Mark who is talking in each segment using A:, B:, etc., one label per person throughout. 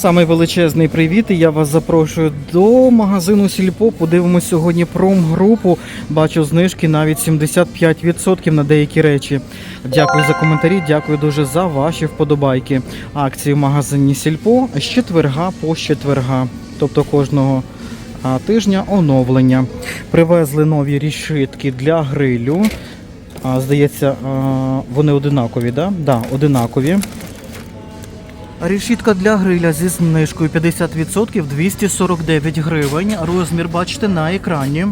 A: Самий величезний привіт. Я вас запрошую до магазину Сільпо. Подивимось сьогодні промгрупу. Бачу знижки навіть 75% на деякі речі. Дякую за коментарі, дякую дуже за ваші вподобайки. Акції в магазині Сільпо з четверга по четверга, тобто кожного тижня оновлення. Привезли нові рішитки для грилю. Здається, вони одинакові, да? Да, одинакові. Решітка для гриля зі знижкою 50% 249 гривень. Розмір бачите на екрані.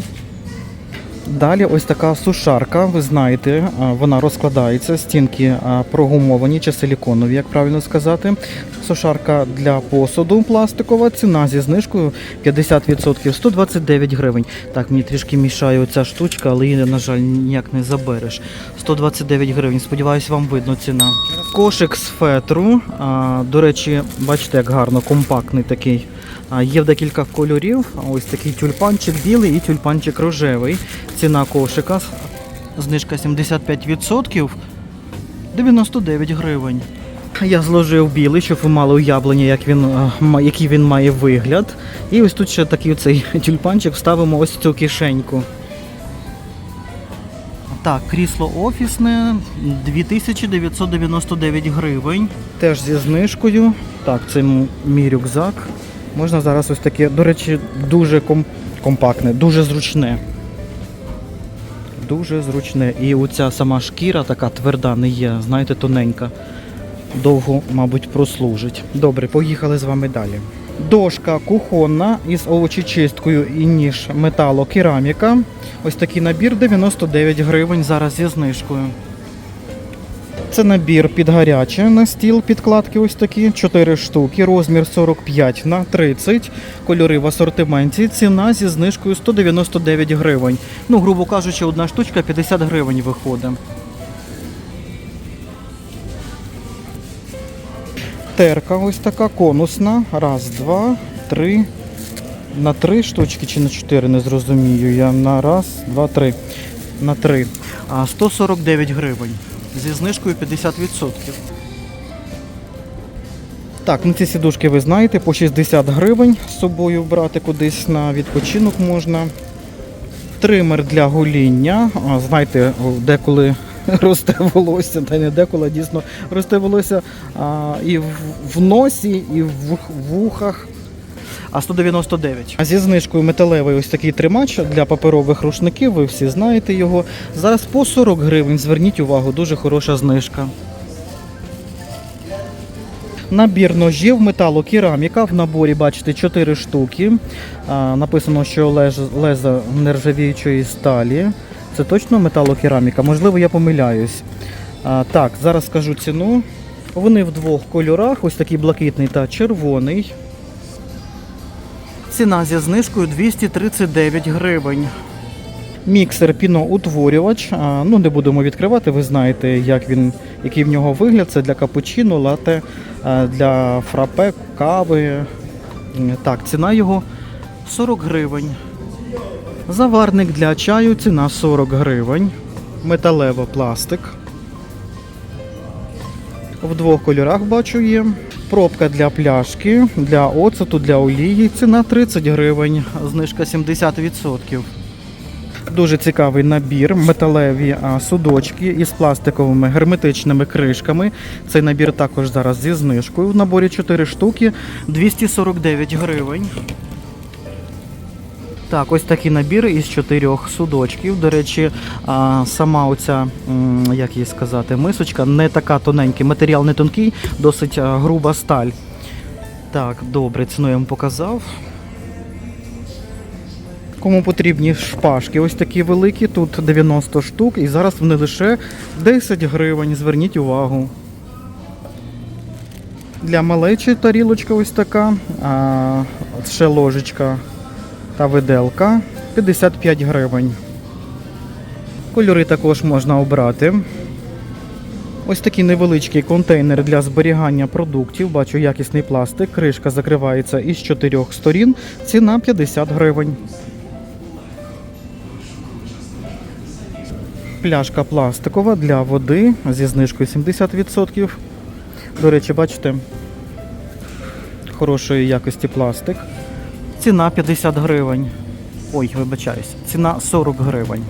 A: Далі ось така сушарка, ви знаєте, вона розкладається, стінки прогумовані чи силіконові, як правильно сказати. Сушарка для посуду пластикова, ціна зі знижкою 50% 129 гривень. Так, мені трішки мішає оця штучка, але її, на жаль, ніяк не забереш. 129 гривень. Сподіваюсь, вам видно ціна. Кошик з фетру. А, до речі, бачите, як гарно, компактний такий. А, Є в декілька кольорів. Ось такий тюльпанчик білий і тюльпанчик рожевий. Ціна кошика. Знижка 75%. 99 гривень. Я зложив білий, щоб ви мали уявлення, як він, е, який він має вигляд. І ось тут ще такий цей тюльпанчик вставимо ось в цю кишеньку. Так, крісло офісне 2999 гривень. Теж зі знижкою. Так, це мій рюкзак. Можна зараз ось таке, до речі, дуже ком- компактне, дуже зручне. Дуже зручне. І оця сама шкіра така тверда, не є, знаєте, тоненька. Довго, мабуть, прослужить. Добре, поїхали з вами далі. Дошка кухонна із овочечисткою і ніж метало кераміка. Ось такий набір 99 гривень зараз зі знижкою. Це набір під гаряче на стіл, підкладки ось такі, 4 штуки, розмір 45 на 30, кольори в асортименті, ціна зі знижкою 199 гривень. Ну, грубо кажучи, одна штучка 50 гривень виходить. Терка ось така конусна. Раз, два, три. На три штучки чи на чотири, не зрозумію. Я на раз, два, три. На три. А 149 гривень. Зі знижкою 50%. Так, ну ці сідушки ви знаєте, по 60 гривень з собою брати кудись на відпочинок можна. Тример для гоління. Знаєте, деколи росте волосся, та й не деколи дійсно росте волосся а, і в, в носі, і в вух- вухах. А 199. А зі знижкою металевий ось такий тримач для паперових рушників, ви всі знаєте його. Зараз по 40 гривень. Зверніть увагу, дуже хороша знижка. Набір ножів металокераміка. В наборі бачите 4 штуки. Написано, що леза нержавіючої сталі. Це точно металокераміка. Можливо, я помиляюсь. А, так, зараз скажу ціну. Вони в двох кольорах: ось такий блакитний та червоний. Ціна зі знижкою 239 гривень. Міксер піноутворювач. Ну, не будемо відкривати, ви знаєте, як він, який в нього вигляд. Це для капучино, лате, для фрапе, кави. Так, ціна його 40 гривень. Заварник для чаю, ціна 40 гривень. Металево пластик. В двох кольорах бачу є. Пробка для пляшки, для оцету, для олії. Ціна 30 гривень, знижка 70%. Дуже цікавий набір, металеві судочки із пластиковими герметичними кришками. Цей набір також зараз зі знижкою. В наборі 4 штуки 249 гривень. Так, ось такий набір із чотирьох судочків. До речі, сама оця, як їй сказати, мисочка не така тоненька, матеріал не тонкий, досить груба сталь. Так, добре, ціну я вам показав. Кому потрібні шпажки, ось такі великі, тут 90 штук, і зараз вони лише 10 гривень. Зверніть увагу. Для малечі тарілочка ось така, а, ще ложечка та виделка 55 гривень. Кольори також можна обрати. Ось такий невеличкий контейнер для зберігання продуктів. Бачу якісний пластик. Кришка закривається із чотирьох сторін. Ціна 50 гривень. Пляшка пластикова для води зі знижкою 70%. До речі, бачите, хорошої якості пластик. Ціна 50 гривень. Ой, вибачаюсь, ціна 40 гривень.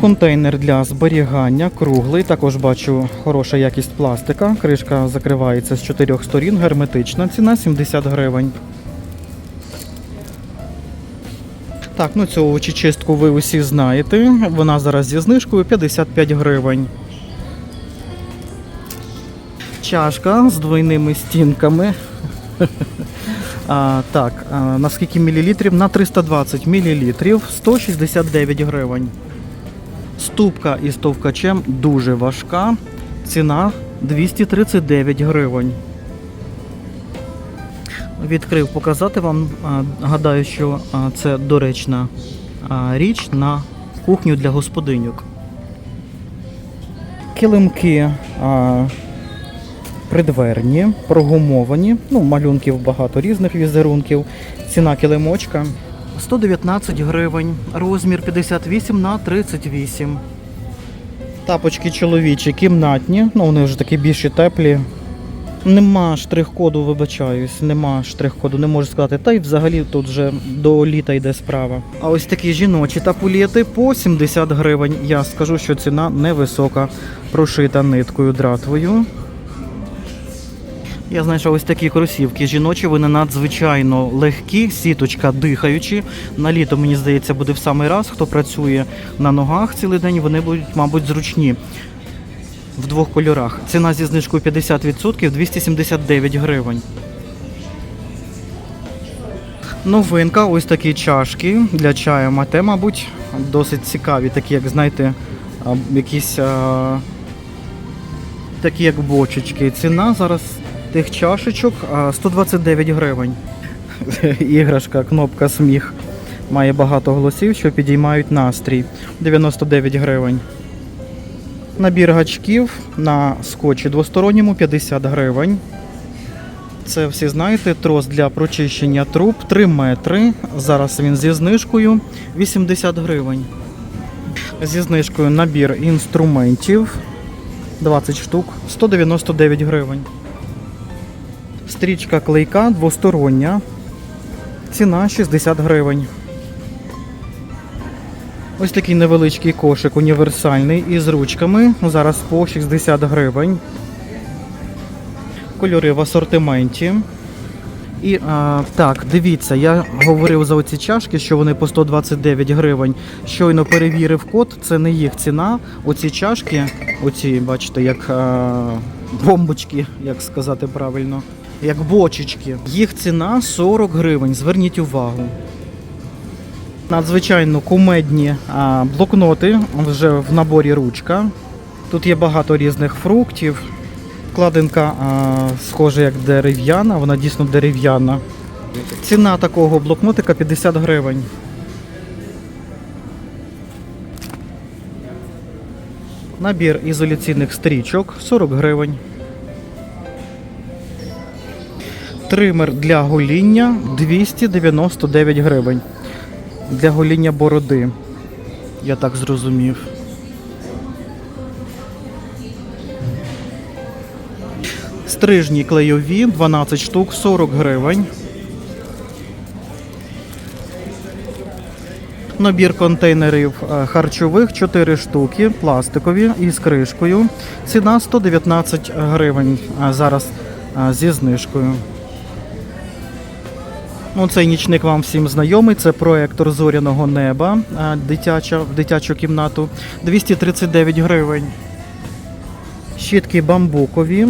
A: Контейнер для зберігання круглий. Також бачу хороша якість пластика. Кришка закривається з чотирьох сторін, герметична. Ціна 70 гривень. Так, ну цю овочечистку ви усі знаєте. Вона зараз зі знижкою 55 гривень. Чашка з двойними стінками. А, так, а, на мілілітрів? На 320 мілілітрів 169 гривень. Ступка із товкачем дуже важка. Ціна 239 гривень. Відкрив показати вам. Гадаю, що це доречна річ на кухню для господинюк. Килимки придверні, прогумовані. Ну, малюнків багато різних візерунків. Ціна килимочка 119 гривень, розмір 58 на 38. Тапочки чоловічі, кімнатні, ну вони вже такі більш теплі. Нема штрих-коду, вибачаюсь, нема штрих-коду, не можу сказати. Та й взагалі тут вже до літа йде справа. А ось такі жіночі тапулети по 70 гривень. Я скажу, що ціна невисока, прошита ниткою дратвою. Я знайшов ось такі кросівки. Жіночі вони надзвичайно легкі, сіточка дихаючі. На літо, мені здається, буде в самий раз. Хто працює на ногах цілий день, вони будуть, мабуть, зручні. В двох кольорах. Ціна зі знижкою 50% 279 гривень. Новинка, ось такі чашки для чаю мате, мабуть, досить цікаві, такі, як знаєте, якісь а, такі як бочечки. Ціна зараз тих чашечок 129 гривень. Іграшка, кнопка сміх. Має багато голосів, що підіймають настрій. 99 гривень. Набір гачків на скотчі двосторонньому 50 гривень. Це всі знаєте, трос для прочищення труб 3 метри. Зараз він зі знижкою 80 гривень. Зі знижкою набір інструментів 20 штук 199 гривень. Стрічка клейка двостороння. Ціна 60 гривень. Ось такий невеличкий кошик універсальний із ручками. Зараз по 60 гривень. Кольори в асортименті. І а, так, дивіться, я говорив за оці чашки, що вони по 129 гривень. Щойно перевірив код, це не їх ціна. Оці чашки, оці, бачите, як а, бомбочки, як сказати правильно, як бочечки. Їх ціна 40 гривень. Зверніть увагу. Надзвичайно кумедні блокноти вже в наборі ручка. Тут є багато різних фруктів. Вкладинка схожа як дерев'яна, вона дійсно дерев'яна. Ціна такого блокнотика 50 гривень. Набір ізоляційних стрічок 40 гривень. Тример для гоління 299 гривень. Для гоління бороди. Я так зрозумів. Стрижні клейові 12 штук 40 гривень. Набір контейнерів е, харчових 4 штуки, пластикові із кришкою. Ціна 119 гривень зараз зі знижкою. Ну, цей нічник вам всім знайомий. Це проектор зоряного неба, дитяча, в дитячу кімнату 239 гривень. Щітки бамбукові,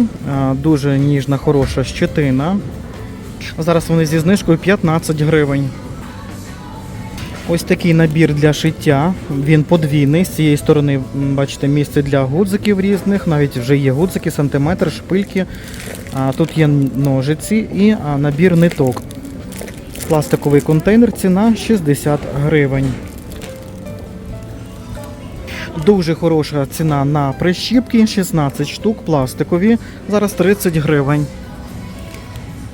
A: дуже ніжна, хороша щетина. Зараз вони зі знижкою 15 гривень. Ось такий набір для шиття. Він подвійний. З цієї сторони, бачите, місце для гудзиків різних. Навіть вже є гудзики, сантиметр, шпильки. Тут є ножиці і набір ниток. Пластиковий контейнер, ціна 60 гривень. Дуже хороша ціна на прищіпки, 16 штук, пластикові. Зараз 30 гривень.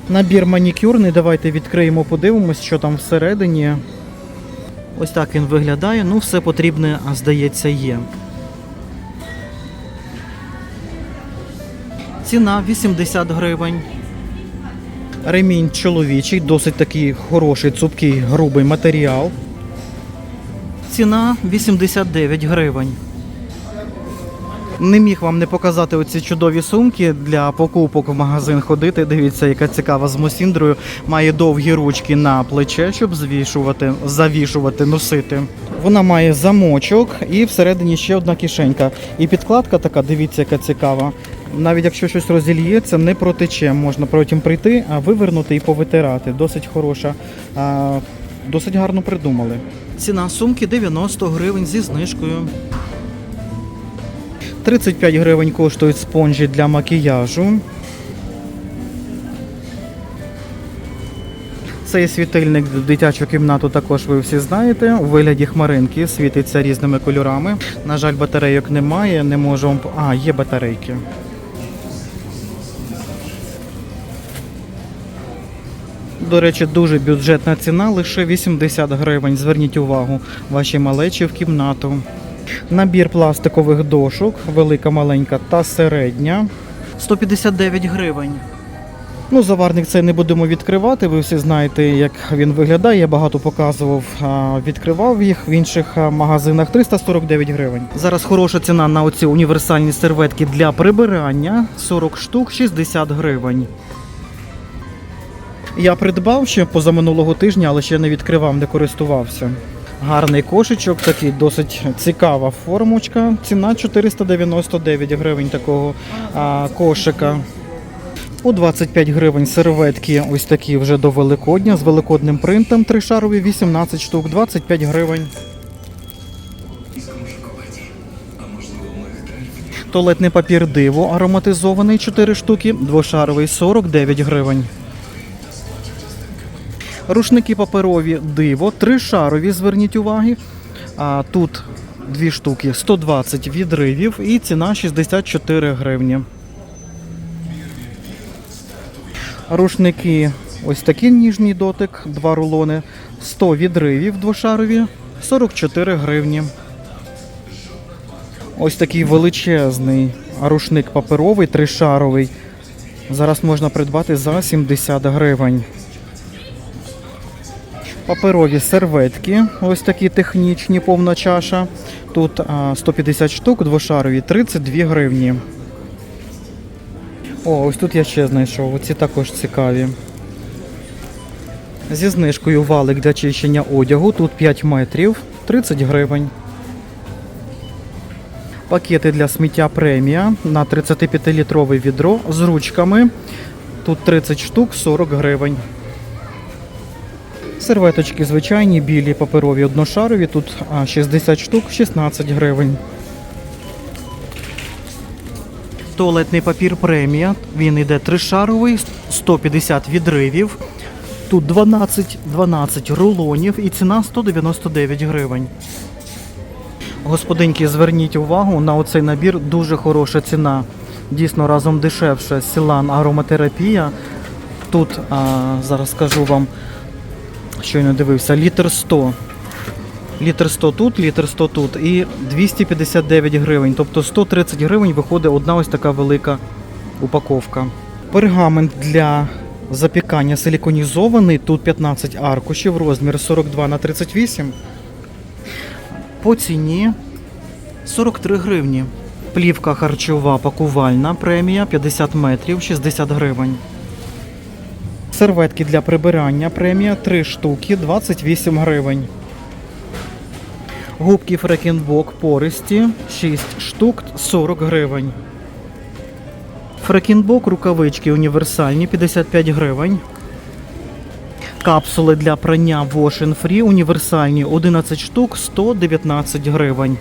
A: Набір манікюрний. Давайте відкриємо, подивимось, що там всередині. Ось так він виглядає. Ну, все потрібне, здається, є. Ціна 80 гривень. Ремінь чоловічий, досить такий хороший, цупкий, грубий матеріал. Ціна 89 гривень. Не міг вам не показати оці чудові сумки для покупок в магазин ходити. Дивіться, яка цікава з мосіндрою. Має довгі ручки на плече, щоб звішувати, завішувати, носити. Вона має замочок і всередині ще одна кишенька. І підкладка така, дивіться, яка цікава. Навіть якщо щось розільється, не протече. Можна потім прийти, а вивернути і повитирати. Досить хороша, досить гарно придумали. Ціна сумки 90 гривень зі знижкою. 35 гривень коштують спонжі для макіяжу. Цей світильник в дитячу кімнату також ви всі знаєте. У вигляді хмаринки світиться різними кольорами. На жаль, батарейок немає, не можу. А, є батарейки. До речі, дуже бюджетна ціна, лише 80 гривень. Зверніть увагу, ваші малечі в кімнату. Набір пластикових дошок, велика, маленька та середня. 159 гривень. Ну, заварник цей не будемо відкривати. Ви всі знаєте, як він виглядає. Я багато показував, відкривав їх в інших магазинах. 349 гривень. Зараз хороша ціна на оці універсальні серветки для прибирання. 40 штук, 60 гривень. Я придбав ще позаминулого тижня, але ще не відкривав, не користувався. Гарний кошечок, такий досить цікава формочка. Ціна 499 гривень такого а, кошика. По 25 гривень серветки, ось такі вже до Великодня з великодним принтом. Тришарові 18 штук, 25 гривень. Туалетний папір диво ароматизований 4 штуки, двошаровий 49 гривень. Рушники паперові диво, тришарові, зверніть уваги. А тут дві штуки 120 відривів і ціна 64 гривні. Рушники ось такі ніжній дотик, два рулони, 100 відривів двошарові, 44 гривні. Ось такий величезний рушник паперовий, тришаровий. Зараз можна придбати за 70 гривень. Паперові серветки, ось такі технічні, повна чаша. Тут 150 штук, двошарові, 32 гривні. О, ось тут я ще знайшов. Оці також цікаві. Зі знижкою валик для чищення одягу. Тут 5 метрів, 30 гривень. Пакети для сміття премія на 35-літрове відро з ручками. Тут 30 штук, 40 гривень. Серветочки звичайні, білі, паперові, одношарові. Тут 60 штук, 16 гривень. Туалетний папір премія. Він йде тришаровий, 150 відривів. Тут 12, 12 рулонів і ціна 199 гривень. Господинки, зверніть увагу на оцей набір, дуже хороша ціна. Дійсно разом дешевше. Сілан ароматерапія. Тут а, зараз скажу вам, щойно дивився, літр 100. Літр 100 тут, літр 100 тут і 259 гривень. Тобто 130 гривень виходить одна ось така велика упаковка. Пергамент для запікання силіконізований. Тут 15 аркушів, розмір 42 на 38. По ціні 43 гривні. Плівка харчова пакувальна премія 50 метрів 60 гривень. Серветки для прибирання премія 3 штуки 28 гривень. Губки фрекінбок пористі 6 штук 40 гривень. Фрекінбок рукавички універсальні 55 гривень. Капсули для прання Wash Free універсальні 11 штук 119 гривень.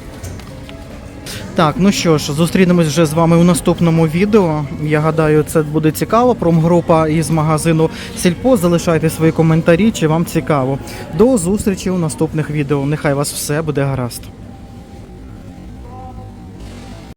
A: Так, ну що ж, зустрінемось вже з вами у наступному відео. Я гадаю, це буде цікаво. Промгрупа із магазину Сільпо. Залишайте свої коментарі, чи вам цікаво. До зустрічі у наступних відео. Нехай вас все буде гаразд.